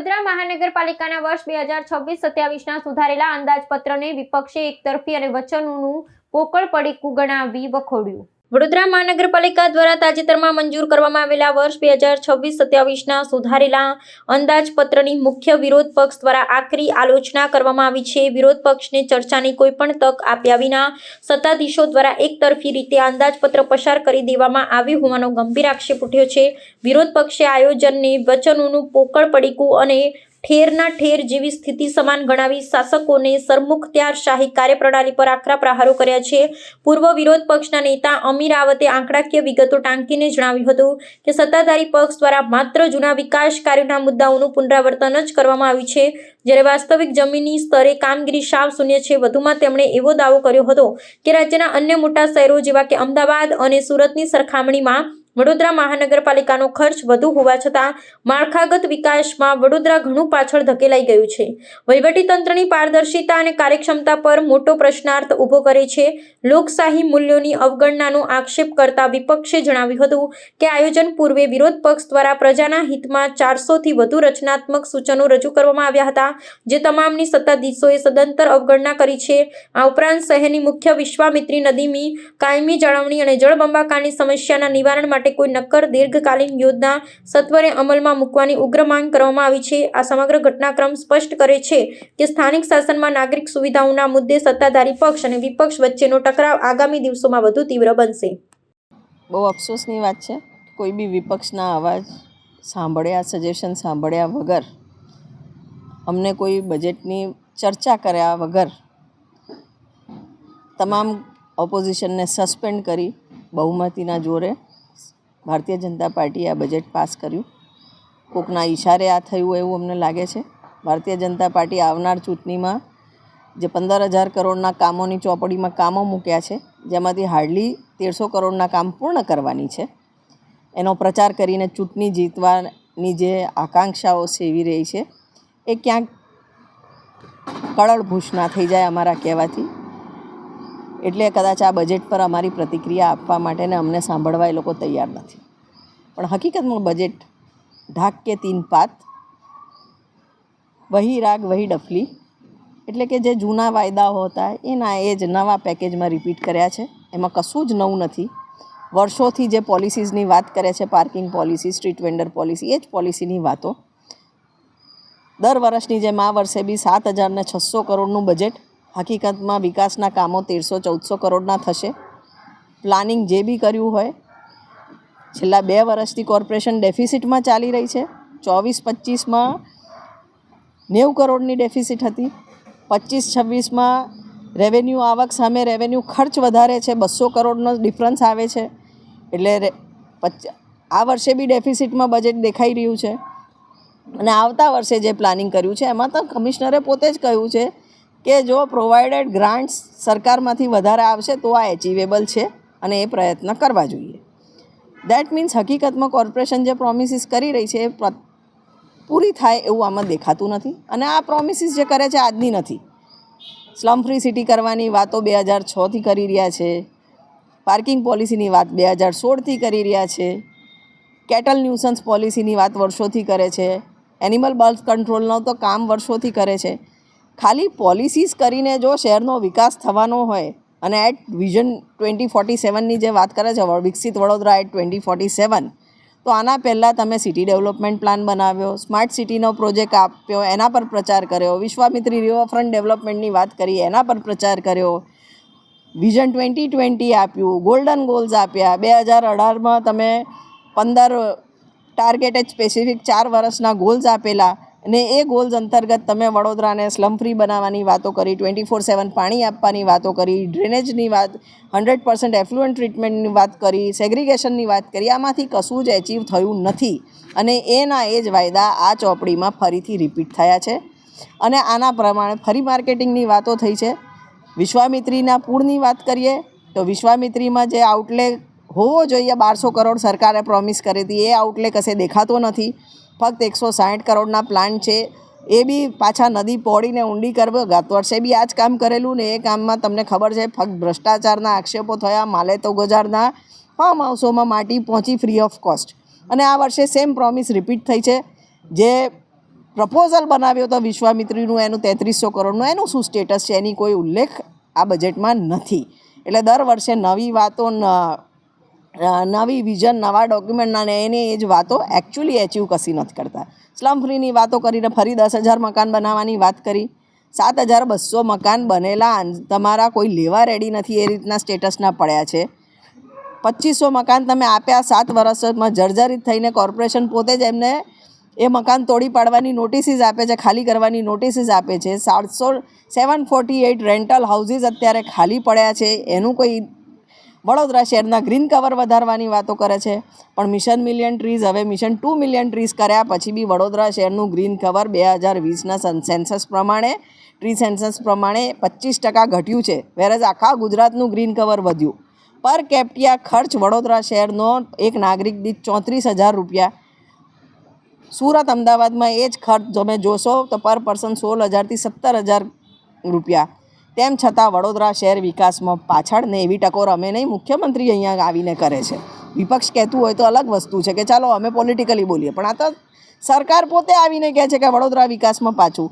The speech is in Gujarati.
વડોદરા મહાનગરપાલિકાના વર્ષ બે હજાર છવ્વીસ સત્યાવીસના સુધારેલા અંદાજપત્રને વિપક્ષે એકતરફી અને વચનોનું પોકળ પડીકું ગણાવી વખોડ્યું. વડોદરા મહાનગરપાલિકા દ્વારા તાજેતરમાં મંજૂર કરવામાં આવેલા વર્ષ બે હજાર છવ્વીસ સત્યાવીસના સુધારેલા અંદાજપત્રની મુખ્ય વિરોધ પક્ષ દ્વારા આકરી આલોચના કરવામાં આવી છે. વિરોધ પક્ષને ચર્ચાની કોઈ પણ તક આપ્યા વિના સત્તાધીશો દ્વારા એકતરફી રીતે અંદાજપત્ર પસાર કરી દેવામાં આવ્યું હોવાનો ગંભીર આક્ષેપ ઉઠ્યો છે. વિરોધ પક્ષે આયોજનને વચનોનું પોકળ પડીકું અને ઠેરના ઠેર જેવી સ્થિતિ સમાન ગણાવી શાસકોને સરમુખત્યારશાહી કાર્યપ્રણાલી પર આકરા પ્રહારો કર્યા છે. પૂર્વ વિરોધ પક્ષના નેતા અમીર રાવતે આંકડાકીય વિગતો ટાંકીને જણાવ્યું હતું કે સત્તાધારી પક્ષ દ્વારા માત્ર જૂના વિકાસ કાર્યોના મુદ્દાઓનું પુનરાવર્તન જ કરવામાં આવ્યું છે. જ્યારે વાસ્તવિક જમીની સ્તરે કામગીરી સાવ શૂન્ય છે. વધુમાં તેમણે એવો દાવો કર્યો હતો કે રાજ્યના અન્ય મોટા શહેરો જેવા કે અમદાવાદ અને સુરતની સરખામણીમાં વડોદરા મહાનગરપાલિકાનો ખર્ચ વધુ હોવા છતાં માળખાગત વિકાસમાં વડોદરા ઘણું પાછળ ધકેલાઈ ગયું છે. વહીવટીતંત્રની પારદર્શિતા અને કાર્યક્ષમતા પર મોટો પ્રશ્નાર્થ ઊભો કરે છે. લોકશાહી મૂલ્યોની અવગણનાનો આક્ષેપ કરતા વિપક્ષે જણાવ્યું હતું કે આયોજન પૂર્વે વિરોધ પક્ષ દ્વારા પ્રજાના હિતમાં ચારસોથી વધુ રચનાત્મક સૂચનો રજૂ કરવામાં આવ્યા હતા, જે તમામની સત્તાધીશોએ સદંતર અવગણના કરી છે. આ ઉપરાંત શહેરની મુખ્ય વિશ્વામિત્રી નદીની કાયમી જાળવણી અને જળબંબાકારની સમસ્યાના નિવારણ માટે કોઈ નક્કર દીર્ઘકાલીન યોજના સત્વરે અમલમાં મૂકવાની ઉગ્ર માંગ કરવામાં આવી છે. આ સમગ્ર ઘટનાક્રમ સ્પષ્ટ કરે છે કે સ્થાનિક શાસનમાં નાગરિક સુવિધાઓના મુદ્દે સત્તાધારી પક્ષ અને વિપક્ષ વચ્ચેનો ટકરાવ આગામી દિવસોમાં વધુ તીવ્ર બનશે. બહુ અફસોસની વાત છે. કોઈ બી વિપક્ષના અવાજ સાંભળ્યા સજેશન સાંભળ્યા વગર, અમને કોઈ બજેટની ચર્ચા કર્યા વગર તમામ ઓપોઝિશનને સસ્પેન્ડ કરી બહુમતીના જોરે ભારતીય જનતા પાર્ટીએ આ બજેટ પાસ કર્યું. કોકના ઈશારે આ થયું એવું અમને લાગે છે. ભારતીય જનતા પાર્ટી આવનાર ચૂંટણીમાં જે પંદર હજાર કરોડના કામોની ચોપડીમાં કામો મૂક્યા છે, જેમાંથી હાર્ડલી તેરસો કરોડના કામ પૂર્ણ કરવાની છે. એનો પ્રચાર કરીને ચૂંટણી જીતવાની જે આકાંક્ષાઓ સેવી રહી છે, એ ક્યાંક કળળભૂષ ના થઈ જાય અમારા કહેવાથી. એટલે કદાચ આ બજેટ પર અમારી પ્રતિક્રિયા આપવા માટેને અમને સાંભળવા એ લોકો તૈયાર નથી. પણ હકીકતમાં બજેટ ઢાક કે તીન પાત, વહી રાગ, વહી ડફલી, એટલે કે જે જૂના વાયદાઓ હતા, એના એ જ નવા પેકેજમાં રિપીટ કર્યા છે. એમાં કશું જ નવું નથી. વર્ષોથી જે પોલિસીસની વાત કરે છે parking policy street vendor policy એ જ પોલિસીની વાતો. દર વર્ષની જેમ આ વર્ષે બી સાત હજારને છસો કરોડનું બજેટ હકીકતમાં વિકાસના કામો તેરસો, ચૌદસો કરોડના થશે. પ્લાનિંગ જે બી કર્યું હોય, છેલ્લા બે વર્ષથી કોર્પોરેશન ડેફિસિટમાં ચાલી રહી છે. ચોવીસ, પચીસમાં નેવું કરોડની ડેફિસિટ હતી. પચીસ, છવ્વીસમાં રેવન્યુ, આવક સામે રેવન્યુ ખર્ચ વધારે છે. બસો કરોડનો ડિફરન્સ આવે છે. એટલે આ વર્ષે બી ડેફિસિટમાં બજેટ દેખાઈ રહ્યું છે. અને આવતા વર્ષે જે પ્લાનિંગ કર્યું છે, એમાં તો કમિશનરે પોતે જ કહ્યું છે કે જો પ્રોવાઇડેડ ગ્રાન્ટ્સ સરકારમાંથી વધારે આવશે તો આ એચિવેબલ છે અને એ પ્રયત્ન કરવા જોઈએ. દેટ મીન્સ હકીકતમાં કોર્પોરેશન જે પ્રોમિસિસ કરી રહી છે એ પૂરી થાય એવું આમાં દેખાતું નથી અને આ પ્રોમિસિસ જે કરે છે આજની નથી. સ્લમ ફ્રી સિટી કરવાની વાતો બે હજાર છથી કરી રહ્યા છે. પાર્કિંગ પોલિસીની વાત બે હજાર સોળથી કરી રહ્યા છે. કેટલ ન્યુસન્સ પોલિસીની વાત વર્ષોથી કરે છે. એનિમલ બર્થ કંટ્રોલનો તો કામ વર્ષોથી કરે છે. ખાલી પોલિસીસ કરીને જો શહેરનો વિકાસ થવાનો હોય અને એટ વિઝન ટ્વેન્ટી ફોર્ટી સેવનની જે વાત કરે છે વિકસિત Vadodara at twenty forty seven, તો આના પહેલાં તમે સિટી ડેવલપમેન્ટ પ્લાન બનાવ્યો, સ્માર્ટ સિટીનો પ્રોજેક્ટ આપ્યો, એના પર પ્રચાર કર્યો, વિશ્વામિત્રી રિવરફ્રન્ટ ડેવલપમેન્ટની વાત કરી, એના પર પ્રચાર કર્યો, વિઝન ટ્વેન્ટી ટ્વેન્ટી આપ્યું, ગોલ્ડન ગોલ્સ આપ્યા, બે હજાર અઢારમાં તમે પંદર ટાર્ગેટેડ સ્પેસિફિક ચાર વર્ષના ગોલ્સ આપેલા અને એ ગોલ્સ અંતર્ગત તમે વડોદરાને સ્લમ ફ્રી બનાવવાની વાતો કરી ટ્વેન્ટી ફોર સેવન પાણી આપવાની વાતો કરી ડ્રેનેજની વાત હંડ્રેડ પર્સન્ટ એફ્લુઅન્ટ ટ્રીટમેન્ટની વાત કરી સેગ્રિગેશનની વાત કરી, આમાંથી કશું જ એચીવ થયું નથી. અને એના એ જ વાયદા આ ચોપડીમાં ફરીથી રિપીટ થયા છે. અને આના પ્રમાણે ફરી માર્કેટિંગની વાતો થઈ છે. વિશ્વામિત્રીના પૂળની વાત કરીએ, તો વિશ્વામિત્રીમાં જે આઉટલે હોવો જોઈએ, બારસો કરોડ સરકારે પ્રોમિસ કરી હતી, એ આઉટલે કશે દેખાતો નથી. ફક્ત એકસો સાઠ કરોડના પ્લાન છે. એ બી પાછા નદી પોડીને ઊંડી કરવો, ગત વર્ષે બી આ જ કામ કરેલું ને એ કામમાં તમને ખબર છે, ફક્ત ભ્રષ્ટાચારના આક્ષેપો થયા માલે તો ગજારના ફાર્મ હાઉસોમાં માટી પહોંચી ફ્રી ઓફ કોસ્ટ અને આ વર્ષે સેમ પ્રોમિસ રિપીટ થઈ છે. જે પ્રપોઝલ બનાવ્યો હતો વિશ્વામિત્રીનું, એનું તેત્રીસો કરોડનું, એનું શું સ્ટેટસ છે એની કોઈ ઉલ્લેખ આ બજેટમાં નથી. એટલે દર વર્ષે નવી વાતો નવી વિઝન નવા ડોક્યુમેન્ટના ને એની એ જ વાતો એકચ્યુઅલી એચિવ કશી નથી કરતા. સ્લમ ફ્રીની વાતો કરીને ફરી દસ હજાર મકાન બનાવવાની વાત કરી. સાત હજાર બસો મકાન બનેલા તમારા કોઈ લેવા રેડી નથી એ રીતના સ્ટેટસના પડ્યા છે. પચીસો મકાન તમે આપ્યા, સાત વર્ષમાં જર્જરિત થઈને કોર્પોરેશન પોતે જ એમને એ મકાન તોડી પાડવાની નોટિસીસ આપે છે, ખાલી કરવાની નોટિસીસ આપે છે. સાતસો seven forty eight rental houses અત્યારે ખાલી પડ્યા છે. એનું કોઈ વડોદરા શહેરના ગ્રીન કવર વધારવાની વાતો કરે છે. પણ મિશન મિલિયન ટ્રીઝ હવે મિશન ટુ મિલિયન ટ્રીઝ કર્યા પછી બી વડોદરા શહેરનું ગ્રીન કવર બે હજાર વીસના સેન્સસ પ્રમાણે, ટ્રી સેન્સસ પ્રમાણે પચીસ ટકા ઘટ્યું છે. વેરજ આખા ગુજરાતનું ગ્રીન કવર વધ્યું. પર કેપ્ટિયા ખર્ચ વડોદરા શહેરનો એક નાગરિક દીઠ ચોત્રીસ હજાર રૂપિયા. સુરત, અમદાવાદમાં એ જ ખર્ચ તમે જોશો તો પર પર્સન સોળ હજારથી સત્તર હજાર રૂપિયા. તેમ છતાં વડોદરા શહેર વિકાસમાં પાછળ ને એવી ટકોર અમે નહીં, મુખ્યમંત્રી અહીંયા આવીને કરે છે. વિપક્ષ કહેતું હોય તો અલગ વસ્તુ છે કે ચાલો અમે પોલિટિકલી બોલીએ. પણ આ તો સરકાર પોતે આવીને કહે છે કે વડોદરા વિકાસમાં પાછું